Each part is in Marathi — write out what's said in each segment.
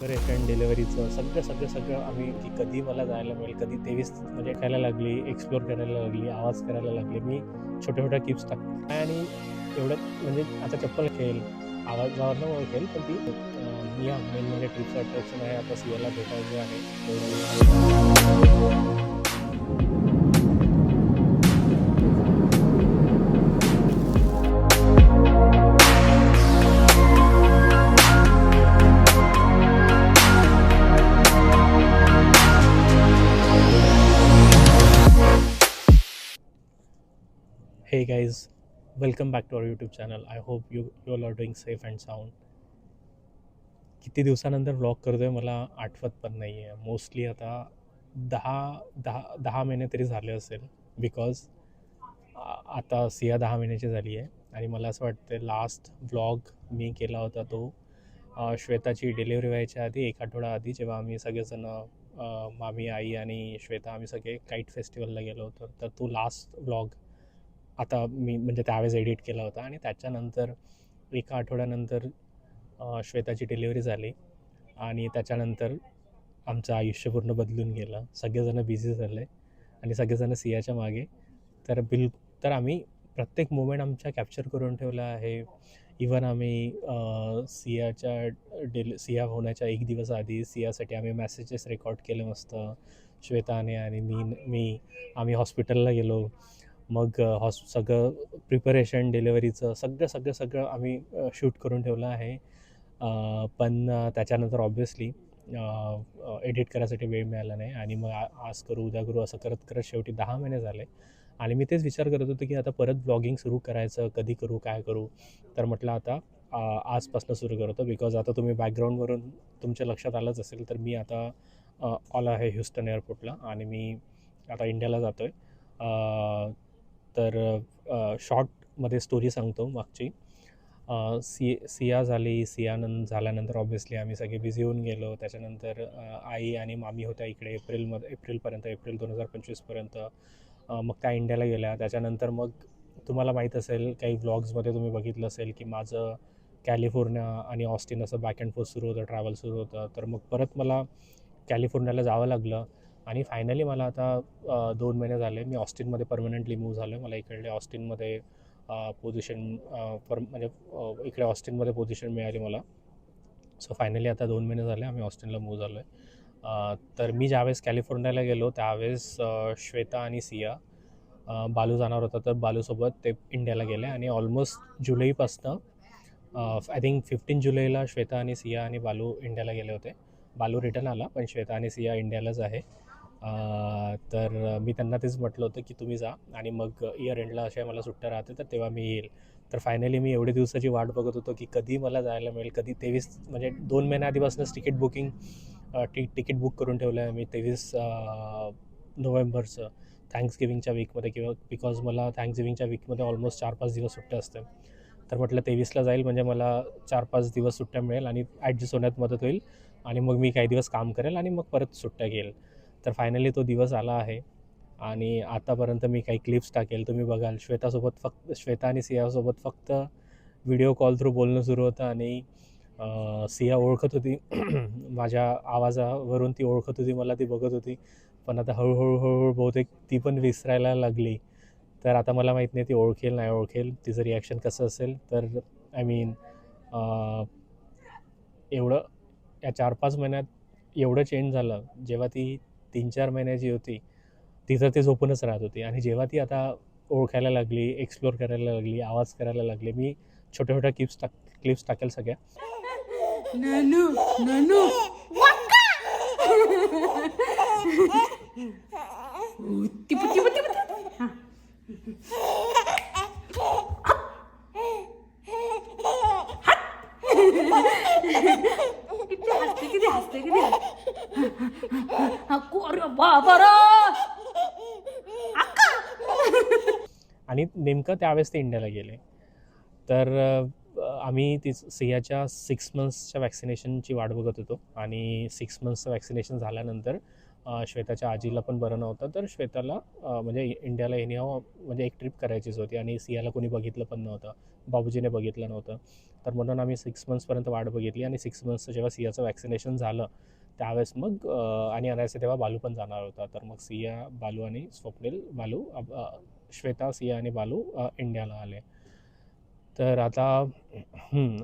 प्रिपरेशन डिलिव्हरीचं सगळं सगळं सगळं आम्ही की कधी मला जायला मिळेल कधी तेवीस म्हणजे खायला लागली एक्सप्लोर करायला लागली आवाज करायला लागले मी छोट्या छोट्या किप्स टाकतो आणि एवढं म्हणजे आता चप्पल खेळ आवाजावरनं ओळखेल पण ती अं, या मेन म्हणजे ट्रिपचं अट्रॅक्शन आहे. आता सियाला भेटायचं आहे. Guys, welcome back to our YouTube channel. I hope you you all are doing safe and sound. किती दिवसानंतर व्लॉग करतोय मला आठवत पण नाही आहे मोस्टली आता दहा दहा दहा महिने तरी झाले असेल बिकॉज आता सिया दहा महिन्याची झाली आहे आणि मला असं वाटतं लास्ट व्लॉग मी केला होता तो श्वेताची डिलिव्हरी व्हायच्या आधी एक आठवडा आधी जेव्हा आम्ही सगळेजण मामी आई आणि श्वेता आम्ही सगळे काईट फेस्टिवलला गेलो होतो तर तो लास्ट व्लॉग आता मी म्हणजे त्यावेळेस एडिट केला होता आणि त्याच्यानंतर एका आठवड्यानंतर श्वेताची डिलिव्हरी झाली आणि त्याच्यानंतर आमचं आयुष्य पूर्ण बदलून गेलं. सगळेजणं बिझी झाले आणि सगळेजणं सियाच्या मागे. तर बिल तर आम्ही प्रत्येक मोमेंट आमच्या कॅप्चर करून ठेवला आहे. इवन आम्ही सियाच्या डिल सिया होण्याच्या एक दिवस आधी सियासाठी आम्ही मेसेजेस रेकॉर्ड केले मस्त. श्वेताने आणि मी मी आम्ही हॉस्पिटलला गेलो. मग हॉस् हॉस सगळं प्रिपरेशन डिलिव्हरीचं सगळं सगळं सगळं आम्ही शूट करून ठेवलं आहे. पण त्याच्यानंतर ऑब्व्हियसली एडिट करायसाठी वेळ मिळाला नाही आणि मग आज करू उद्या करू असं करत करत शेवटी दहा महिने झाले. आणि मी तेच विचार करत होतो की आता परत ब्लॉगिंग सुरू करायचं कधी करू काय करू? तर म्हटलं आता आजपासून सुरू करतो बिकॉज आता तुम्ही बॅकग्राऊंडवरून तुमच्या लक्षात आलंच असेल तर मी आता ऑल आहे ह्युस्टन एअरपोर्टला आणि मी आता इंडियाला जातो आहे तर शॉर्टमध्ये स्टोरी सांगतो मागची. सी सिया झाली सियानंद झाल्यानंतर ऑब्व्हियसली आम्ही सगळे बिझी होऊन गेलो. त्याच्यानंतर आई आणि मामी होत्या इकडे एप्रिलमध्ये एप्रिलपर्यंत एप्रिल दोन हजार पंचवीसपर्यंत. मग त्या इंडियाला गेल्या. त्याच्यानंतर मग तुम्हाला माहीत असेल काही व्लॉग्समध्ये तुम्ही बघितलं असेल की माझं कॅलिफोर्निया आणि ऑस्टिन असं बॅक अँड फोर्थ सुरू होतं ट्रॅव्हल सुरू होतं. तर मग परत मला कॅलिफोर्नियाला जावं लागलं. आणि फायनली मला आता दोन महिने झाले. मी ऑस्टिनमध्ये परमनंटली मूव्ह झालो आहे मला इकडे ऑस्टिनमध्ये पोझिशन पर म्हणजे इकडे ऑस्टिनमध्ये पोझिशन मिळाली मला. सो फायनली आता दोन महिने झाले आम्ही ऑस्टिनला मूव्ह झालो आहे तर मी ज्यावेळेस कॅलिफोर्नियाला गेलो त्यावेळेस श्वेता आणि सिया बालू जाणार होता. तर बालूसोबत ते इंडियाला गेले आणि ऑलमोस्ट जुलैपासनं आय थिंक फिफ्टीन जुलैला श्वेता आणि सिया आणि बालू इंडियाला गेले होते. बालू रिटर्न आला पण श्वेता आणि सिया इंडियालाच आहे. तर मी त्यांना तेच म्हटलं होतं की तुम्ही जा आणि मग इयर एंडला अशा मला सुट्ट्या राहते तर तेव्हा मी येईल. तर फायनली मी एवढे दिवसाची वाट बघत होतो की कधी मला जायला मिळेल कधी तेवीस म्हणजे दोन महिन्या आधीपासूनच तिकीट बुकिंग टी तिकीट बुक करून ठेवलं आहे मी तेवीस नोव्हेंबरचं थँक्सगिविंगच्या वीकमध्ये किंवा बिकॉज मला थँक्सगिविंगच्या वीकमध्ये ऑलमोस्ट चार पाच दिवस सुट्ट्या असते तर म्हटलं तेवीसला जाईल म्हणजे मला चार पाच दिवस सुट्ट्या मिळेल आणि ॲडजस्ट होण्यात मदत होईल आणि मग मी काही दिवस काम करेल आणि मग परत सुट्ट्या घेईल. तर फायनली तो दिवस आला आहे. आणि आतापर्यंत मी काही क्लिप्स टाकेल. तुम्ही बघाल श्वेतासोबत फक्त श्वेता आणि सियासोबत फक्त व्हिडिओ कॉल थ्रू बोलणं सुरू होतं आणि सिया ओळखत होती. माझ्या आवाजावरून ती ओळखत होती मला ती बघत होती. पण आता हळूहळू हळूहळू बहुतेक ती पण विसरायला लागली. तर आता मला माहीत नाही ती ओळखेल नाही ओळखेल तिचं रिॲक्शन कसं असेल. तर आय मीन एवढं या चार पाच महिन्यात एवढं चेंज झालं. जेव्हा ती तीन चार महिन्याची होती तिथं ती झोपूनच राहत होती. आणि जेव्हा ती आता ओळखायला लागली एक्सप्लोर करायला लागली आवाज करायला लागली मी छोट्या छोट्या क्लिप्स टाक क्लिप्स टाकेल सगळ्या. होतं त्यावेळेस ते इंडियाला गेले. तर आम्ही ती सियाच्या सिक्स मंथ्सच्या वॅक्सिनेशनची वाट बघत होतो आणि सिक्स मंथ्सचं वॅक्सिनेशन झाल्यानंतर श्वेताच्या आजीला पण बरं नव्हतं. तर श्वेताला म्हणजे इंडियाला येणे म्हणजे एक ट्रिप करायचीच होती आणि सियाला कोणी बघितलं पण नव्हतं. बाबूजीने बघितलं नव्हतं. तर म्हणून आम्ही सिक्स मंथ्सपर्यंत वाट बघितली आणि सिक्स मंथ्सचं जेव्हा सियाचं वॅक्सिनेशन झालं त्यावेळेस मग आणि अनायसे तेव्हा बालू पण जाणार होता. तर मग सिया बालू आणि स्वप्नील बालू अब- श्वेता सिया आणि बालू इंडियाला आले. तर आता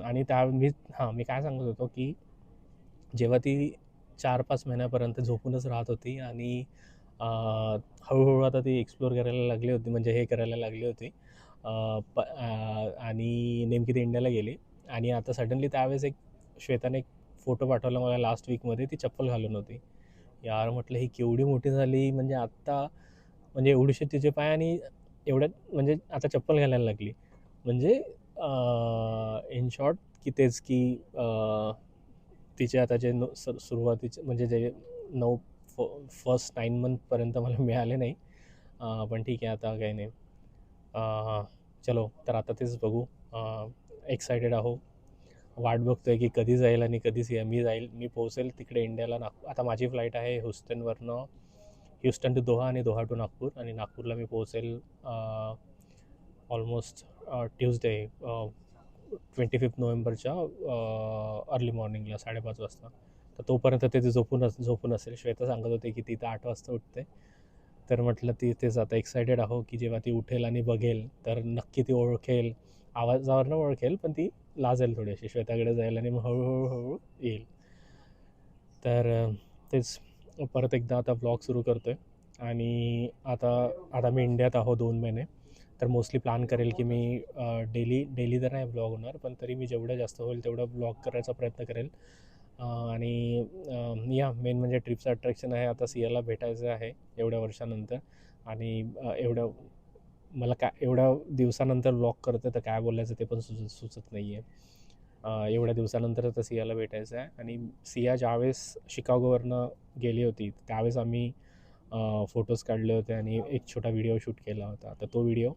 आणि त्या मी हां मी काय सांगत होतो की जेव्हा ती चार पाच महिन्यापर्यंत झोपूनच राहत होती आणि हळूहळू आता ती एक्सप्लोर करायला लागली होती म्हणजे हे करायला लागली होती प आणि नेमकी ती इंडियाला गेली. आणि आता सडनली त्यावेळेस एक श्वेताने एक फोटो पाठवला मला लास्ट वीकमध्ये ती चप्पल घालून होती. यार म्हटलं ही केवढी मोठी झाली म्हणजे आत्ता म्हणजे एवढीशी तिचे पाय आणि एवढ्यात म्हणजे आता चप्पल घालायला लागली. म्हणजे इन शॉर्ट की तेच की तिचे आता जे नो सर सुरुवातीचे म्हणजे जे नऊ फ फर्स्ट नाईन मंथपर्यंत मला मिळाले नाही. पण ठीक आहे आता काही नाही. चलो तर आता तेच बघू. एक्सायटेड आहो. वाट बघतो आहे की कधी जाईल आणि कधीच या मी जाईल मी पोहोचेल तिकडे इंडियाला. नाग आता माझी फ्लाईट आहे ह्युस्टनवरनं ह्युस्टन टू दोहा आणि दोहा टू नागपूर आणि नागपूरला मी पोहोचेल ऑलमोस्ट ट्यूजडे ट्वेंटी फिफ्थ नोव्हेंबरच्या अर्ली मॉर्निंगला साडेपाच वाजता. तर तोपर्यंत ते झोपून झोपून असेल. श्वेता सांगत होते की ती तर आठ वाजता उठते. तर म्हटलं ती तेच आता एक्सायटेड आहो की जेव्हा ती उठेल आणि बघेल तर नक्की ती ओळखेल. आवाजावरनं ओळखेल पण ती लाजेल थोडीशी. श्वेताकडे जाईल आणि मग हळूहळू हळू येईल. तर तेच. परत एकदा आता ब्लॉग सुरू करतो आहे आणि आता आता मी इंडियात आहो दोन महिने. तर मोस्टली प्लॅन करेल की मी डेली डेली तर नाही ब्लॉग होणार पण तरी मी जेवढं जास्त होईल तेवढं ब्लॉग करायचा प्रयत्न करेल. आणि या मेन म्हणजे ट्रिपचं अट्रॅक्शन आहे. आता सियाला भेटायचं आहे एवढ्या वर्षानंतर. आणि एवढ्या एवढं मला काय एवढ्या दिवसानंतर ब्लॉग करतं तर काय बोलायचं ते पण सुचत सुचत नाही आहे एवढ्या दिवसानंतर आता सियाला भेटायचं आहे. आणि सिया ज्यावेळेस शिकागोवरनं गेली होती त्यावेळेस आम्ही फोटोज काढले होते आणि एक छोटा व्हिडिओ शूट केला होता. तर तो व्हिडिओ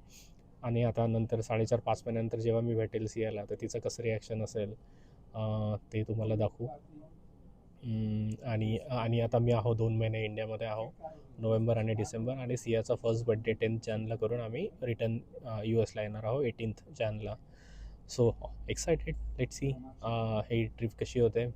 आणि आता नंतर साडेचार पाच महिन्यानंतर जेव्हा मी भेटेल सियाला तर तिचं कसं रिॲक्शन असेल ते तुम्हाला दाखवू. आणि आणि आता मी आहो दोन महिने इंडियामध्ये आहो नोव्हेंबर आणि डिसेंबर. आणि सियाचा फर्स्ट बड्डे टेन्थ जॅनला करून आम्ही रिटर्न यू एसला येणार आहो एटीन्थ जॅनला सो एक्सायटेड लेट सी ही ट्रिप कशी होते?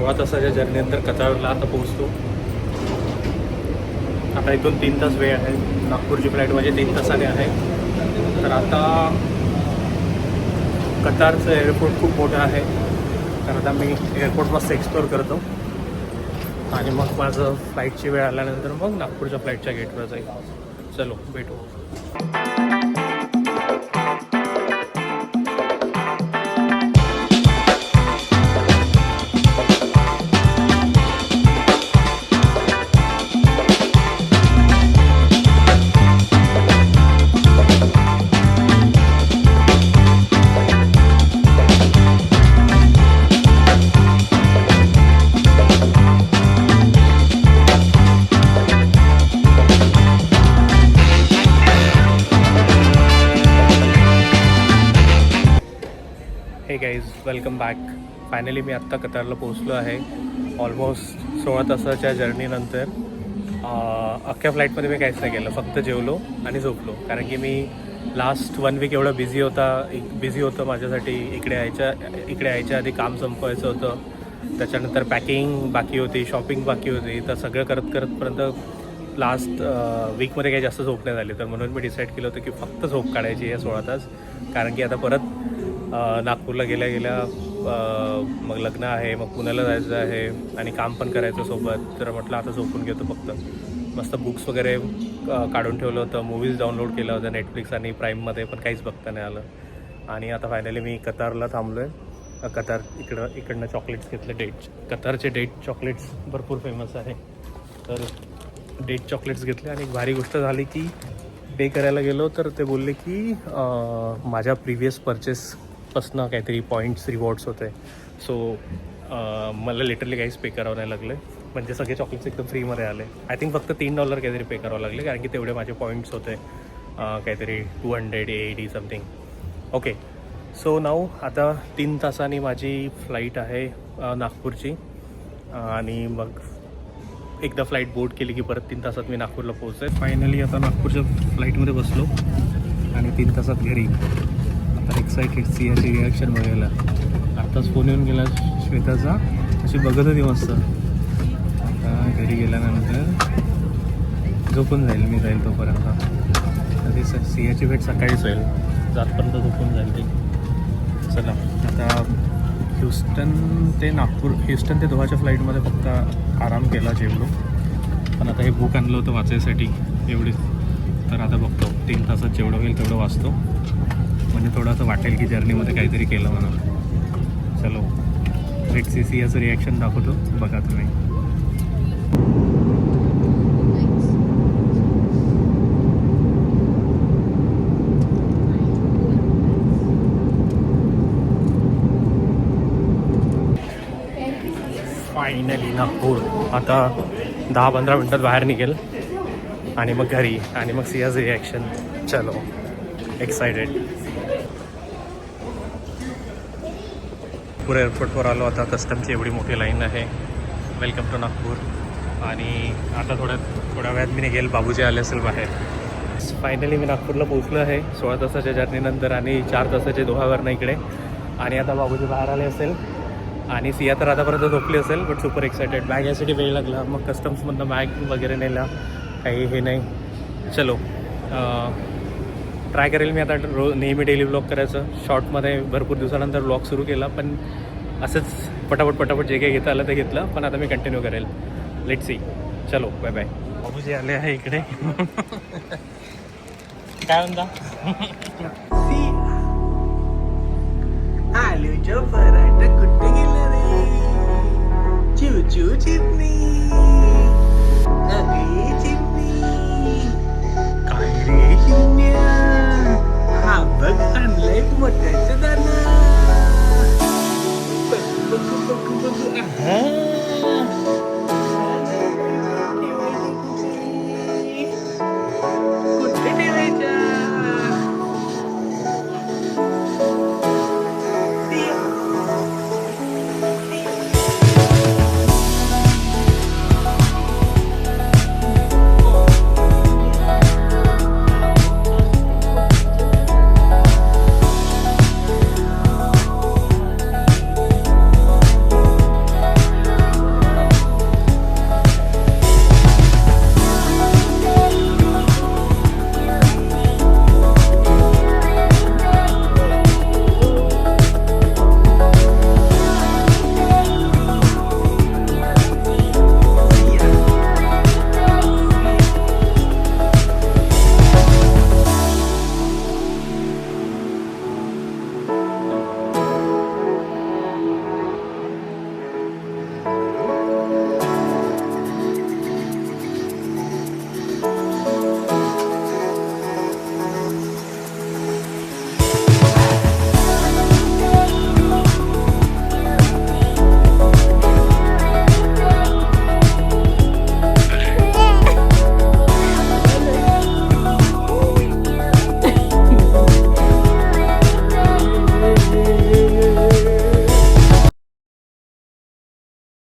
सोळा तासाच्या जर्नीनंतर कतारला आता पोहोचतो. आता एक दोन तीन तास वेळ आहे. नागपूरची फ्लाईट म्हणजे तीन तासाने आहे. तर आता कतारचं एअरपोर्ट खूप मोठं आहे. तर आता मी एअरपोर्ट मस्त एक्सप्लोअर करतो. आणि मग माझं फ्लाईटची वेळ आल्यानंतर मग नागपूरच्या फ्लाईटच्या गेटवर जाईल. चलो भेटू. वेलकम बॅक फायनली मी आत्ता कतारला पोहोचलो आहे. ऑलमोस्ट सोळा तासाच्या जर्नीनंतर अख्ख्या फ्लाईटमध्ये मी काहीच नाही केलं. फक्त जेवलो आणि झोपलो. कारण की मी लास्ट वन वीक एवढा बिझी होता. बिझी होतं माझ्यासाठी. इकडे यायच्या इकडे यायच्या आधी काम संपवायचं होतं. त्याच्यानंतर पॅकिंग बाकी होती शॉपिंग बाकी होती. तर सगळं करत करतपर्यंत लास्ट वीकमध्ये काही जास्त झोप नाही झाली. तर म्हणून मी डिसाईड केलं होतं की फक्त झोप काढायची आहे सोळा तास. कारण की आता परत नागपूरला गेल्या गेल्या मग लग्न आहे मग पुण्याला जायचं आहे आणि काम पण करायचं सोबत. तर म्हटलं आता झोपून घेतो फक्त. मस्त बुक्स वगैरे काढून ठेवलं होतं. मूवीज डाउनलोड केलं होतं नेटफ्लिक्स आणि प्राईममध्ये पण काहीच बघता नाही आलं. आणि आता फायनली मी कतारला थांबलो आहे कतार इकडं इकडनं चॉकलेट्स घेतले डेट कतारचे डेट चॉकलेट्स भरपूर फेमस आहे. तर डेट चॉकलेट्स घेतले आणि एक भारी गोष्ट झाली की पे करायला गेलो तर ते बोलले की माझ्या प्रिव्हियस पासनं काहीतरी पॉईंट्स रिवॉर्ड्स होते. सो मला लिटरली काहीच पे करावं नाही लागले म्हणजे सगळे चॉकलेट्स एकदम फ्रीमध्ये आले. आय थिंक फक्त तीन डॉलर काहीतरी पे करावं लागले कारण की तेवढे माझे पॉईंट्स होते. काहीतरी two hundred eighty something okay so now आता तीन तासांनी माझी फ्लाईट आहे नागपूरची. आणि मग एकदा फ्लाईट बोर्ड केली की परत तीन तासात मी नागपूरला पोहोचते फायनली आता नागपूरच्या फ्लाईटमध्ये बसलो. आणि तीन तासात घरी. आता एक्सायटेड सियाची रिॲक्शन बघायला. आत्ताच फोन येऊन गेला श्वेताचा. अशी बघत होती मस्त. आता घरी गेल्यानंतर झोपून जाईल मी जाईल तोपर्यंत. तरी स सियाची भेट सकाळीच होईल. जातपर्यंत झोपून जाईल ती. चला आता ह्युस्टन ते नागपूर ह्युस्टन ते दोहाच्या फ्लाईटमध्ये फक्त आराम केला जेवलो. पण आता हे बुक आणलं होतं वाचायसाठी. एवढीच तर आता बघतो. तीन तासात जेवढं होईल तेवढं वाचतो. म्हणजे थोडंसं वाटेल की जर्नीमध्ये काहीतरी केलं म्हणून. चलो लेट सी सी याचं रिॲक्शन दाखवतो. बघा तुम्ही. फायनली नागपूर आता दहा पंधरा मिनटात बाहेर निघेल. आणि मग घरी. आणि मग सियाज रिॲक्शन चलो एक्सायटेड नागपूर एअरपोर्टवर आलो. आता कस्टमची एवढी मोठी लाईन आहे. वेलकम टू नागपूर आणि आता थोड्या थोड्या वेळात मी निघेल बाबूजी आले असेल बाहेर. फायनली मी नागपूरला पोहोचलो आहे. सोळा तासाच्या जर्नीनंतर आणि चार तासाचे दोहावरनं इकडे. आणि आता बाबूजी बाहेर आले असेल. आणि सिया तर आतापर्यंत झोपली असेल बट सुपर एक्सायटेड बॅग यासाठी वेळ लागला. मग कस्टम्समधनं बॅग वगैरे नेला. काही हे नाही. चलो ट्राय करेल मी आता रो नेहमी डेली ब्लॉग करायचं. शॉर्टमध्ये भरपूर दिवसानंतर ब्लॉग सुरू केला पण असंच पटापट पटापट जे काही घेता आलं ते घेतलं पण आता मी कंटिन्यू करेल. लेट सी चलो बाय बाय बाबूजी आले आहे इकडे. काय म्हणता? काय रे बघ आणलंय मोठ्याचं दाना